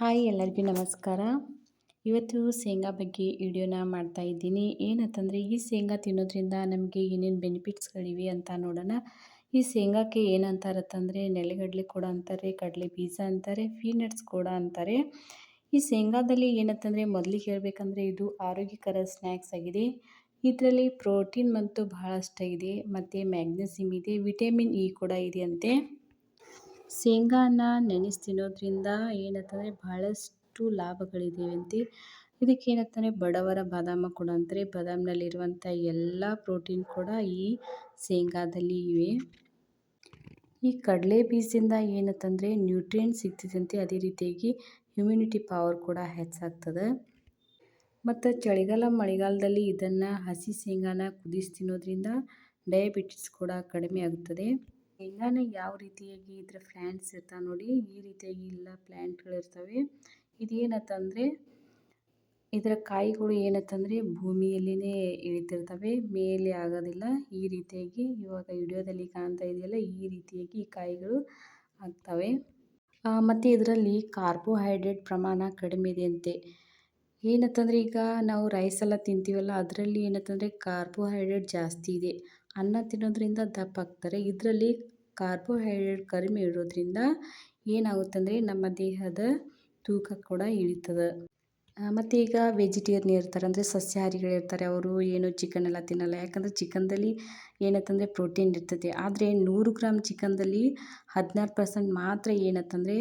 Hi ಎಲ್ಲರಿಗೂ ನಮಸ್ಕಾರ. ಇವತ್ತು ಶೇಂಗಾ ಬಗ್ಗೆ ವಿಡಿಯೋನ ಮಾಡ್ತಾ ಇದ್ದೀನಿ. ಏನಂತಂದರೆ, ಈ ಶೇಂಗಾ ತಿನ್ನೋದ್ರಿಂದ ನಮಗೆ ಏನೇನು ಬೆನಿಫಿಟ್ಸ್ಗಳಿವೆ ಅಂತ ನೋಡೋಣ. ಈ ಶೇಂಗಾಕ್ಕೆ ಏನಂತಾರತ್ತಂದರೆ ನೆಲೆಗಡಲೆ ಕೂಡ ಅಂತಾರೆ, ಕಡಲೆ ಬೀಜ ಅಂತಾರೆ, ಪೀನಟ್ಸ್ ಕೂಡ ಅಂತಾರೆ. ಈ ಶೇಂಗಾದಲ್ಲಿ ಏನಂತಂದರೆ, ಮೊದಲಿಗೆ ಹೇಳಬೇಕಂದ್ರೆ, ಇದು ಆರೋಗ್ಯಕರ ಸ್ನ್ಯಾಕ್ಸ್ ಆಗಿದೆ. ಇದರಲ್ಲಿ ಪ್ರೋಟೀನ್ ಮತ್ತು ಇದೆ. ಮತ್ತು ಮ್ಯಾಗ್ನೆಸಿಮ್ ಇದೆ, ವಿಟಮಿನ್ ಇ ಕೂಡ ಇದೆ ಅಂತೆ ಶೇಂಗಾನ ನೆನೆಸಿ ತಿನ್ನೋದ್ರಿಂದ ಏನಂತಂದರೆ ಭಾಳಷ್ಟು ಲಾಭಗಳಿದೆಯಂತೆ ಇದಕ್ಕೆ ಏನಂತಂದರೆ ಬಡವರ ಬಾದಾಮ ಕೂಡ ಅಂತಾರೆ ಬಾದಾಮ್ನಲ್ಲಿರುವಂಥ ಎಲ್ಲ ಪ್ರೋಟೀನ್ ಕೂಡ ಈ ಶೇಂಗಾದಲ್ಲಿ ಇವೆ. ಈ ಕಡಲೆ ಬೀಜದಿಂದ ಏನಂತಂದರೆ ನ್ಯೂಟ್ರಿಯೆಂಟ್ ಸಿಗ್ತದಂತೆ ಅದೇ ರೀತಿಯಾಗಿ ಇಮ್ಯುನಿಟಿ ಪವರ್ ಕೂಡ ಹೆಚ್ಚಾಗ್ತದೆ. ಮತ್ತು ಚಳಿಗಾಲ ಮಳೆಗಾಲದಲ್ಲಿ ಇದನ್ನು ಹಸಿ ಶೇಂಗಾನ ಕುದಿಸಿ ತಿನ್ನೋದ್ರಿಂದ ಡಯಾಬಿಟಿಸ್ ಕೂಡ ಕಡಿಮೆ ಆಗುತ್ತದೆ. ಶೇಂಗಾನ ಯಾವ ರೀತಿಯಾಗಿ ಇದ್ರ ಪ್ಲ್ಯಾಂಟ್ಸ್ ಇರ್ತಾವೆ ನೋಡಿ, ಈ ರೀತಿಯಾಗಿ ಎಲ್ಲ ಪ್ಲ್ಯಾಂಟ್ಗಳಿರ್ತವೆ ಇದೇನತ್ತಂದರೆ, ಇದರ ಕಾಯಿಗಳು ಏನತ್ತಂದರೆ ಭೂಮಿಯಲ್ಲಿನೇ ಇಳಿತಿರ್ತವೆ ಮೇಲೆ ಆಗೋದಿಲ್ಲ. ಈ ರೀತಿಯಾಗಿ ಇವಾಗ ವಿಡಿಯೋದಲ್ಲಿ ಕಾಣ್ತಾ ಇದೆಯಲ್ಲ, ಈ ರೀತಿಯಾಗಿ ಈ ಕಾಯಿಗಳು ಆಗ್ತವೆ. ಮತ್ತು ಇದರಲ್ಲಿ ಕಾರ್ಬೋಹೈಡ್ರೇಟ್ ಪ್ರಮಾಣ ಕಡಿಮೆ ಇದೆ ಅಂತೆ. ಏನಂತಂದರೆ ಈಗ ನಾವು ರೈಸ್ ಎಲ್ಲ ತಿಂತೀವಲ್ಲ, ಅದರಲ್ಲಿ ಏನಂತಂದರೆ ಕಾರ್ಬೋಹೈಡ್ರೇಟ್ ಜಾಸ್ತಿ ಇದೆ. ಅನ್ನ ತಿನ್ನೋದ್ರಿಂದ ದಪ್ಪ ಆಗ್ತಾರೆ. ಇದರಲ್ಲಿ ಕಾರ್ಬೋಹೈಡ್ರೇಟ್ ಕಡಿಮೆ ಇರೋದ್ರಿಂದ ಏನಾಗುತ್ತಂದರೆ ನಮ್ಮ ದೇಹದ ತೂಕ ಕೂಡ ಇಳಿತದೆ. ಮತ್ತು ಈಗ ವೆಜಿಟೇರಿಯನ್ ಇರ್ತಾರೆ, ಅಂದರೆ ಸಸ್ಯಾಹಾರಿಗಳಿರ್ತಾರೆ ಅವರು ಏನು ಚಿಕನ್ ಎಲ್ಲ ತಿನ್ನಲ್ಲ. ಯಾಕಂದರೆ ಚಿಕನ್ದಲ್ಲಿ ಏನತ್ತಂದರೆ ಪ್ರೋಟೀನ್ ಇರ್ತದೆ. ಆದರೆ ನೂರು ಗ್ರಾಮ್ ಚಿಕನ್ದಲ್ಲಿ ಹದಿನಾರು ಪರ್ಸೆಂಟ್ ಮಾತ್ರ ಏನತ್ತಂದರೆ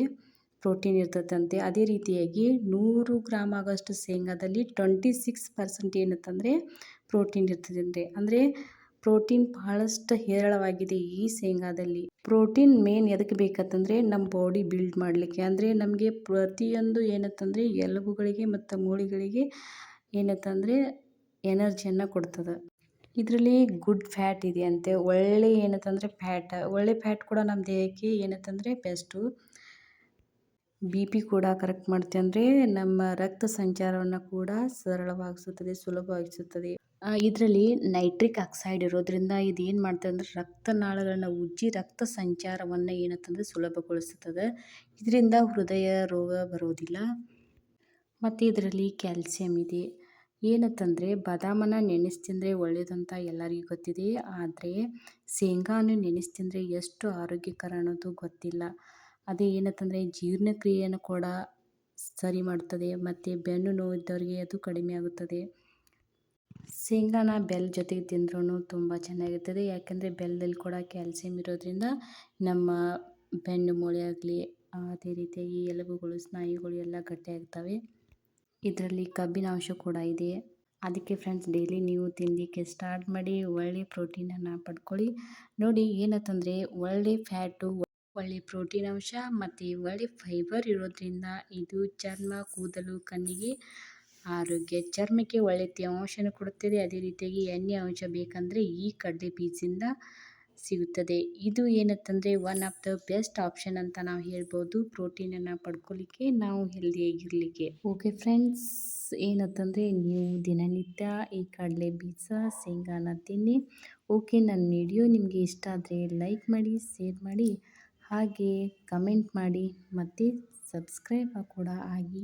ಪ್ರೋಟೀನ್ ಇರ್ತದಂತೆ. ಅದೇ ರೀತಿಯಾಗಿ ನೂರು ಗ್ರಾಮ್ ಆಗೋಷ್ಟು ಶೇಂಗಾದಲ್ಲಿ ಟ್ವೆಂಟಿ ಸಿಕ್ಸ್ ಪರ್ಸೆಂಟ್ ಏನಂತಂದರೆ ಪ್ರೋಟೀನ್ ಇರ್ತದಂತೆ. ಅಂದರೆ ಪ್ರೋಟೀನ್ ಬಹಳಷ್ಟು ಹೇರಳವಾಗಿದೆ ಈ ಶೇಂಗಾದಲ್ಲಿ. ಪ್ರೋಟೀನ್ ಮೇನ್ ಎದಕ್ಕೆ ಬೇಕಂತಂದರೆ ನಮ್ಮ ಬಾಡಿ ಬಿಲ್ಡ್ ಮಾಡಲಿಕ್ಕೆ. ಅಂದರೆ ನಮಗೆ ಪ್ರತಿಯೊಂದು ಏನತ್ತಂದರೆ ಎಲುಬುಗಳಿಗೆ ಮತ್ತು ಮೂಳೆಗಳಿಗೆ ಏನತ್ತಂದರೆ ಎನರ್ಜಿಯನ್ನು ಕೊಡ್ತದೆ. ಇದರಲ್ಲಿ ಗುಡ್ ಫ್ಯಾಟ್ ಇದೆ ಅಂತೆ. ಒಳ್ಳೆ ಏನಂತಂದರೆ ಫ್ಯಾಟ್, ಒಳ್ಳೆ ಫ್ಯಾಟ್ ಕೂಡ ನಮ್ಮ ದೇಹಕ್ಕೆ ಏನಂತಂದರೆ ಬೆಸ್ಟು. ಬಿ ಪಿ ಕೂಡ ಕರೆಕ್ಟ್ ಮಾಡುತ್ತೆ ಅಂದರೆ ನಮ್ಮ ರಕ್ತ ಸಂಚಾರವನ್ನು ಕೂಡ ಸರಳವಾಗಿಸುತ್ತದೆ, ಸುಲಭವಾಗಿಸುತ್ತದೆ. ಇದರಲ್ಲಿ ನೈಟ್ರಿಕ್ ಆಕ್ಸೈಡ್ ಇರೋದ್ರಿಂದ ಇದು ಏನು ಮಾಡ್ತದೆ ಅಂದರೆ ರಕ್ತನಾಳಗಳನ್ನು ಉಜ್ಜಿ ರಕ್ತ ಸಂಚಾರವನ್ನು ಏನಂತಂದ್ರೆ ಸುಲಭಗೊಳಿಸುತ್ತದೆ ಇದರಿಂದ ಹೃದಯ ರೋಗ ಬರೋದಿಲ್ಲ. ಮತ್ತು ಇದರಲ್ಲಿ ಕ್ಯಾಲ್ಸಿಯಂ ಇದೆ. ಏನಂತಂದರೆ ಬಾದಾಮನ ನೆನೆಸಿ ತಿಂದರೆ ಒಳ್ಳೆಯದಂತ ಎಲ್ಲರಿಗೂ ಗೊತ್ತಿದೆ. ಆದರೆ ಶೇಂಗಾನು ನೆನೆಸಿ ತಿಂದರೆ ಎಷ್ಟು ಆರೋಗ್ಯಕರ ಅನ್ನೋದು ಗೊತ್ತಿಲ್ಲ. ಅದೇ ಏನಂತಂದರೆ ಜೀರ್ಣಕ್ರಿಯೆಯನ್ನು ಕೂಡ ಸರಿ ಮಾಡ್ತದೆ. ಮತ್ತು ಬೆನ್ನು ನೋವು ಇದ್ದವರಿಗೆ ಅದು ಕಡಿಮೆ ಆಗುತ್ತದೆ. ಶೇಂಗಾನ ಬೆಲ್ಲ ಜೊತೆಗೆ ತಿಂದ್ರೂ ತುಂಬ ಚೆನ್ನಾಗಿರ್ತದೆ. ಯಾಕಂದರೆ ಬೆಲ್ಲದಲ್ಲಿ ಕೂಡ ಕ್ಯಾಲ್ಸಿಯಂ ಇರೋದ್ರಿಂದ ನಮ್ಮ ಬೆನ್ನು ಮೂಳೆ ಆಗಲಿ, ಅದೇ ರೀತಿಯಾಗಿ ಎಲುಬುಗಳು, ಸ್ನಾಯುಗಳು ಎಲ್ಲ ಗಟ್ಟಿಯಾಗ್ತವೆ ಇದರಲ್ಲಿ ಕಬ್ಬಿನ ಅಂಶ ಕೂಡ ಇದೆ. ಅದಕ್ಕೆ ಫ್ರೆಂಡ್ಸ್ ಡೈಲಿ ನೀವು ತಿನ್ನಲಿಕ್ಕೆ ಸ್ಟಾರ್ಟ್ ಮಾಡಿ ಒಳ್ಳೆ ಪ್ರೋಟೀನನ್ನು ಪಡ್ಕೊಳ್ಳಿ. ನೋಡಿ, ಏನಂತಂದರೆ ಒಳ್ಳೆ ಫ್ಯಾಟು ಒಳ್ಳೆ ಪ್ರೋಟೀನ್ ಅಂಶ ಮತ್ತು ಒಳ್ಳೆ ಫೈಬರ್ ಇರೋದ್ರಿಂದ ಇದು ಚರ್ಮ, ಕೂದಲು, ಕಣ್ಣಿಗೆ ಆರೋಗ್ಯ ಚರ್ಮಕ್ಕೆ ಒಳ್ಳೆ ತೇವಾಂಶನ ಕೊಡುತ್ತದೆ. ಅದೇ ರೀತಿಯಾಗಿ ಎಣ್ಣೆ ಅಂಶ ಬೇಕಂದರೆ ಈ ಕಡಲೆ ಬೀಜದಿಂದ ಸಿಗುತ್ತದೆ. ಇದು ಏನಂತಂದರೆ one of the best option ಅಂತ ನಾವು ಹೇಳ್ಬೋದು. ಪ್ರೋಟೀನನ್ನು ಪಡ್ಕೊಳ್ಳಿಕ್ಕೆ ನಾವು ಹೆಲ್ದಿಯಾಗಿರಲಿಕ್ಕೆ ಓಕೆ ಫ್ರೆಂಡ್ಸ್ ಏನಂತಂದರೆ ನೀವು ದಿನನಿತ್ಯ ಈ ಕಡಲೆ ಬೀಜ, ಶೇಂಗಾನ ತಿನ್ನಿ. ಓಕೆ ನನ್ನ ವಿಡಿಯೋ ನಿಮಗೆ ಇಷ್ಟ ಆದರೆ ಲೈಕ್ ಮಾಡಿ ಶೇರ್ ಮಾಡಿ, ಹಾಗೆ ಕಮೆಂಟ್ ಮಾಡಿ, ಮತ್ತು ಸಬ್ಸ್ಕ್ರೈಬ್ ಕೂಡ ಆಗಿ.